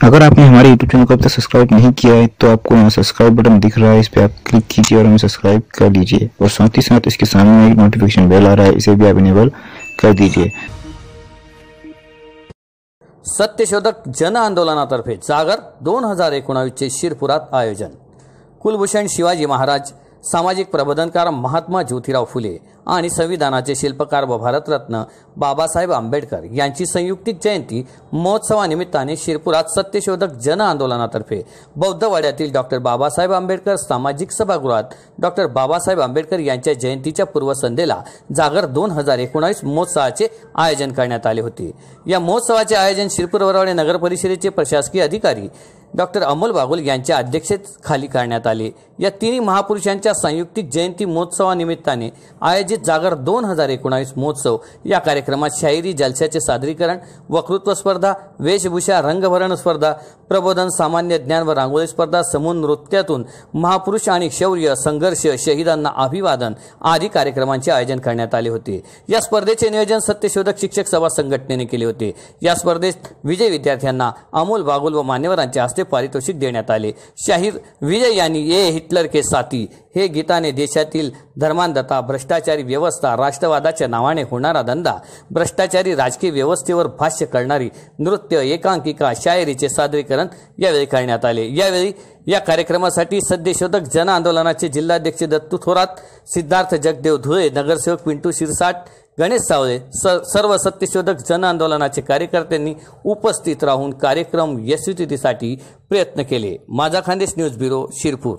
अगर आपने हमारे यूट्यूब चैनल को अब तक सब्सक्राइब नहीं किया है तो आपको यहाँ सब्सक्राइब बटन दिख रहा है इस पर आप क्लिक कीजिए और हमें सब्सक्राइब कर लीजिए। और साथ ही साथ इसके सामने एक नोटिफिकेशन बेल आ रहा है इसे भी आप इनेबल कर दीजिए। सत्यशोधक जन आंदोलनातर्फे जागर दोन हजार एकोणावीसचे शिरपुरात आयोजन। कुलभूषण शिवाजी महाराज सामाजिक प्रबोधनकार महात्मा ज्योतिराव फुले आणि संविधानाचे शिल्पकार व भारतरत्न बाबासाहेब आंबेडकर यांची संयुक्तिक जयंती महोत्सवानिमित्ताने शिरपुरात सत्यशोधक जन आंदोलनातर्फे बौद्धवाड्यातील डॉक्टर बाबासाहेब आंबेडकर सामाजिक सभागृहात डॉक्टर बाबासाहेब आंबेडकर यांच्या जयंतीच्या पूर्वसंध्येला जागर दोन हजार एकोणावीस महोत्सवाचे आयोजन करण्यात आले होते. या महोत्सवाचे आयोजन शिरपूर वरवडे नगर परिषदेचे प्रशासकीय अधिकारी डॉक्टर अमोल बागुल यांच्या अध्यक्षतेखाली करण्यात आले. या तिन्ही महापुरुषांच्या संयुक्तिक जयंती महोत्सवानिमित्ताने आयोजित जागर दोन हजार एकोणावीस महोत्सव. या कार्यक्रमात शाहिरी जलशाचे सादरीकरण वक्तृत्व स्पर्धा वेशभूषा रंगभरण स्पर्धा प्रबोधन सामान्य ज्ञान व रांगोळी स्पर्धा समूह नृत्यातून महापुरुष आणि शौर्य संघर्ष शहीदांना अभिवादन आदी कार्यक्रमांचे आयोजन करण्यात आले होते. या स्पर्धेचे नियोजन सत्यशोधक शिक्षक सभा संघटनेने केले होते. या स्पर्धेत विजय विद्यार्थ्यांना अमोल बागुल व मान्यवरांच्या हस्ते पारितोषिक देण्यात आले. शाहीर विजय यांनी ए हिटलर के साथी. हे गीताने देशातील धर्मांधता भ्रष्टाचारी व्यवस्था राष्ट्रवादाच्या नावाने होणारा धंदा भ्रष्टाचारी राजकीय व्यवस्थेवर भाष्य करणारी नृत्य एकांकिका शायरीचे सादरीकरण यावेळी करण्यात आले. यावेळी या कार्यक्रमासाठी सद्यशोधक जन आंदोलनाचे जिल्हाध्यक्ष दत्तू थोरात सिद्धार्थ जगदेव धुळे नगरसेवक पिंटू शिरसाट गणेश सावळे स सर्व सत्यशोधक जन आंदोलनाचे कार्यकर्त्यांनी उपस्थित राहून कार्यक्रम यशस्वीतीसाठी प्रयत्न केले. माझा खानदेश न्यूज ब्युरो शिरपूर.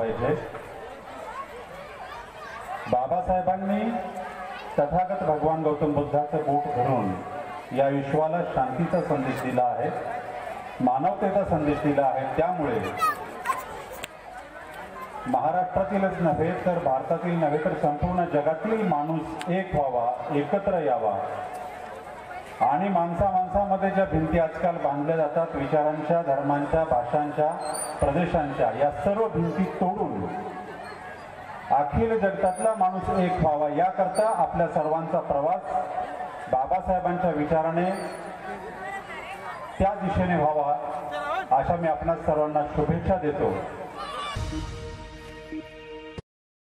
पाहिजे. बाबासाहेबांनी तथागत भगवान गौतम बुद्धाचं बोट धरून या विश्वाला शांतीचा संदेश दिला आहे मानवतेचा संदेश दिला आहे. त्यामुळे महाराष्ट्रातीलच नव्हे तर भारतातील नव्हे तर संपूर्ण जगातील माणूस एक व्हावा एकत्र यावा आणि माणसा माणसामध्ये ज्या भिंती आजकाल बांधल्या जातात विचारांच्या धर्मांच्या भाषांच्या प्रदेशांच्या या सर्व भिंती तोडून अखिल जगतातला माणूस एक व्हावा. याकरता आपल्या सर्वांचा प्रवास बाबासाहेबांच्या विचाराने त्या दिशेने व्हावा. अशा मी आपणा सर्वांना शुभेच्छा देतो.